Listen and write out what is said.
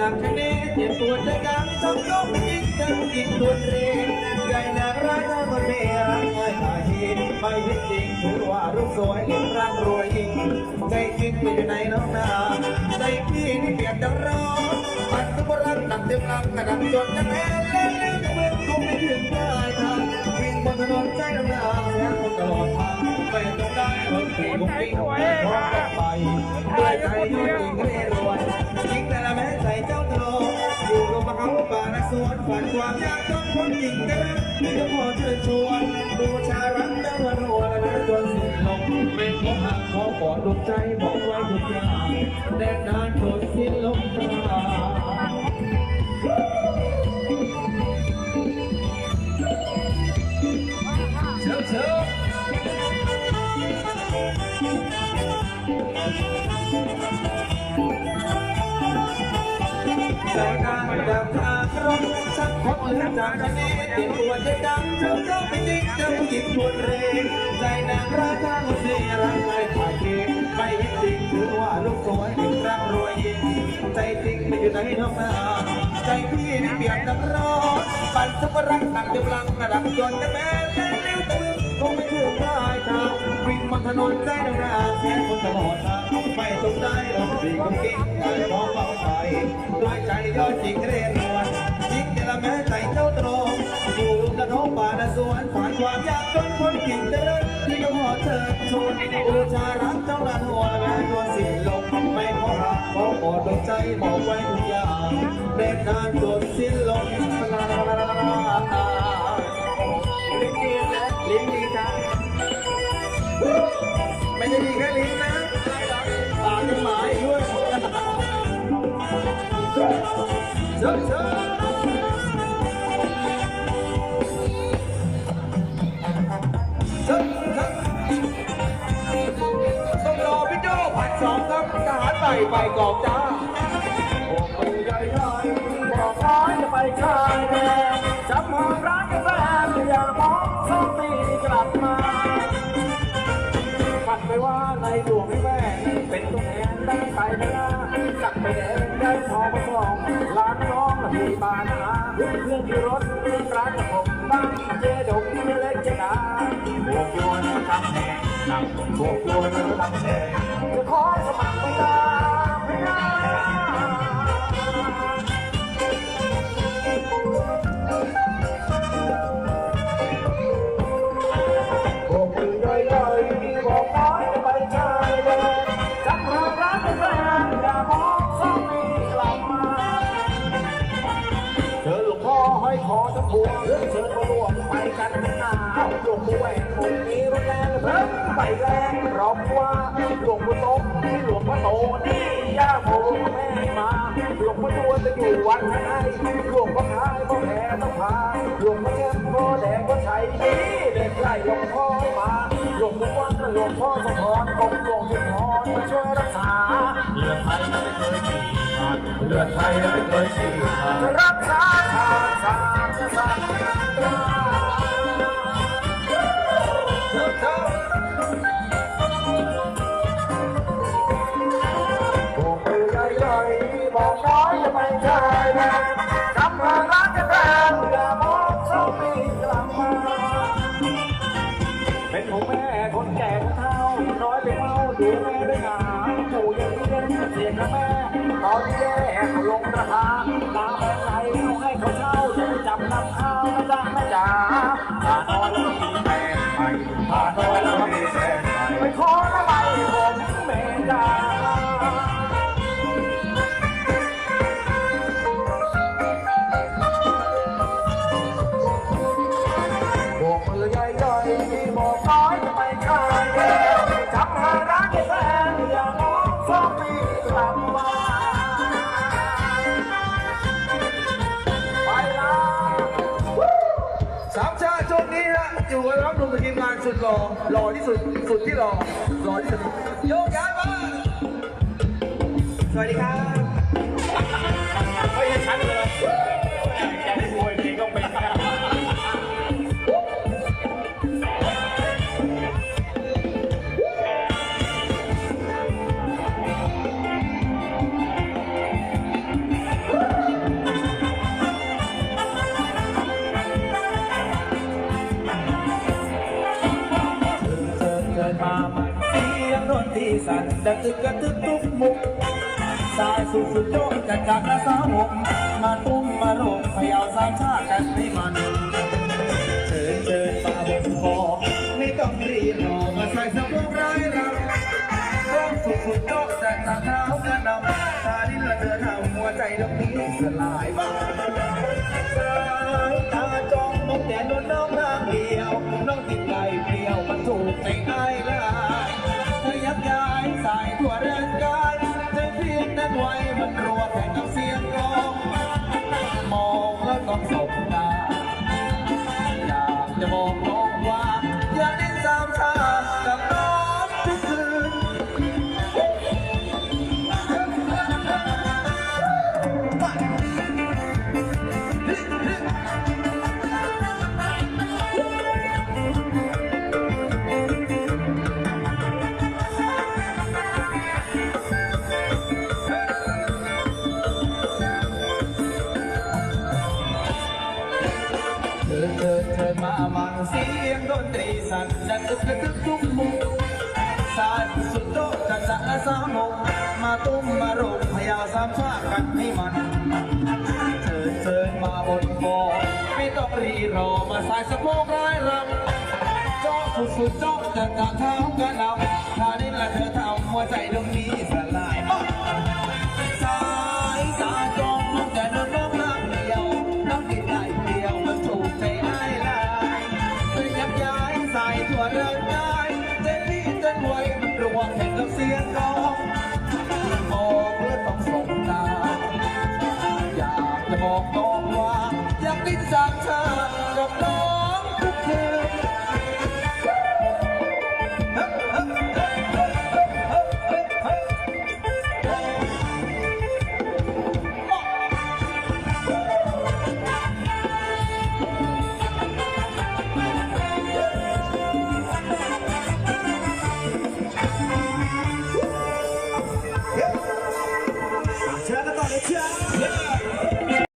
จากทะเลเจ็บปวดจะกังต้องยกยิงจังยิงตัวเรงใจนางร้ายถ้ามันไม่รักไม่ตาหีไม่เห็นจริงถือว่ารูปสวยเห็นร่างรวยยิ่งใจจริงอยู่ในน้องนาใจพี่นี่เปรียบดังร้อนมันก็บรักหนักเต็มลังกระดังจนจะแพ้เล่นเล่นเมืองคงไม่ถึงได้ทางวิ่งบนถนนใจน้ำนาแสงคนตลอดทางไม่ต้องได้รถตีบุกวิ่งพร้อมไปด้วยใจยุ่งยิงเร่รวนยิงแต่ละแม้ใจ สวนฝันความยากจนคนจริงกันนี่ก็พอเชิญชวนบูชารักเจ้าวันหัวและจนสิ้นลมเป็นของหักขอกอดดวงใจบอกไว้ทุกอย่างแดนนานจนสิ้นลมปราเชิญเชิญแต่การดับ สักคนหนึ่งจากทะเลเตียตัวจะดังเจ้าเจ้าไปดิ้งเจ้าผู้หญิงปวดเรงใจนางราชาคนเสียร่างกายขาดเกณฑ์ไม่เห็นจริงถือว่าลูกสวยถึงร่ำรวยยิ่งใจจริงไม่อยู่ในท้องนาใจพี่นี่เปลี่ยกน้ำร้อนปั่นสับปะรักหนักเดือดรังกระดับจนแต่แม่เล่นเลี้ยวตื่นคงไม่ถึงได้ทางวิ่งบนถนนใจดำนาเสียคนตลอดทางไม่ตรงได้หรอกดีก็กิ้งไปมองเบาไปด้วยใจยอดจริงเรียนรวย ละแม้ใจเจ้าตรงอยู่กระทงป่าและสวนผ่านความอยากจนคนกิ่งเดินที่ก็พอเชิญชวนบูชารักเจ้าละหัวและดวสิ้นลมไม่ขอรักขอโปรดดวงใจบอกไว้ทุกอย่างเด็ดนานจนสิ้นลมลาลาลาลาลาลิ้นดีนะลิ้นดีจังไม่ใช่ดีแค่ลิ้นนะปากยังหมายด้วยเชิ ทหารใส่ไปกองจ้าโอ้ปืนใหญ่ใหญ่บอกร้อยจะไปชายแดนจับมือรักแฟนอย่ามองสองปีกลับมาฝันไปว่าในดวงแม่เป็นตัวแทนตั้งใจนะจักไปแดงได้ทองมาสองล้านน้องที่บ้านาเพื่อนที่รถร้านกับผมบ้านเจดงไม่เล็กจะนาบวกโยนทำแดงนำบวกโยนทำแดง วงเชิญมาร่วมไปกันหน้าหลวงปู่แหวนคงมีรถแรงเพิ่มไปแรงรอบว่าหลวงปู่โตนี่หลวงพ่อโตนี่ย่าโมแม่มาหลวงพ่อจวจะอยู่วัดไหนหลวงพ่อคายพ่อแห่ต้องพาหลวงพ่อแก้มพ่อแดงพ่อชัยนี่เด็กไล่หลวงพ่อมาหลวงปู่วันหลวงพ่อสมพรกรมหลวงพ่อพรมาช่วยรักษาเลือดไทยไม่เคยฉีดเลือดไทยไม่เคยฉีดรัก เชิญเชิญพวกปืนใหญ่ๆบอกน้อยจะไปชายแดนจำมารักกันแฟนอย่ามองสองปีกลับมาเป็นของแม่คนแก่คนเฒ่าน้อยไปเมาดูแม่ด้วยงาปู่ยังเลี้ยงเสียงกับแม่ตอนแย่ลงราคาตาแม่ไหนเขาให้ ต สุดหล่อหล่อที่สุดสุดที่หล่อหล่อที่สุดโยกย้ายมาสวัสดีครับ สั่นดังตึกกระตึกทุกมุกสายสุดสุดโยกจัดจากระสาวหกมาตุ้มมาโรงพยาวสามชาติกันให้มัน เชิญเชิญมาบนคอไม่ต้องรีบ อย เธอเธอเธอมามันเสียงดนตรีสั่นดังอึกทึกทุกมุมสายสุดโลกจัดสะสามหกมาตุ้มมาโรงพยาสามชากันให้มันเธอเธอมาบนคอไม่ต้องรีรอมาสายสะโพกร้ายรำจ้องสุดสุดจ้องจัดกะเท้ากระนำท่านี้ละเธอทำหัวใจดวงนี้ ว่ายทั่วร่างกายใจพี่จนไว้มันรวมแข่งกับเสียงร้องมองแล้วต้องสบตาอยากจะบอกน้อง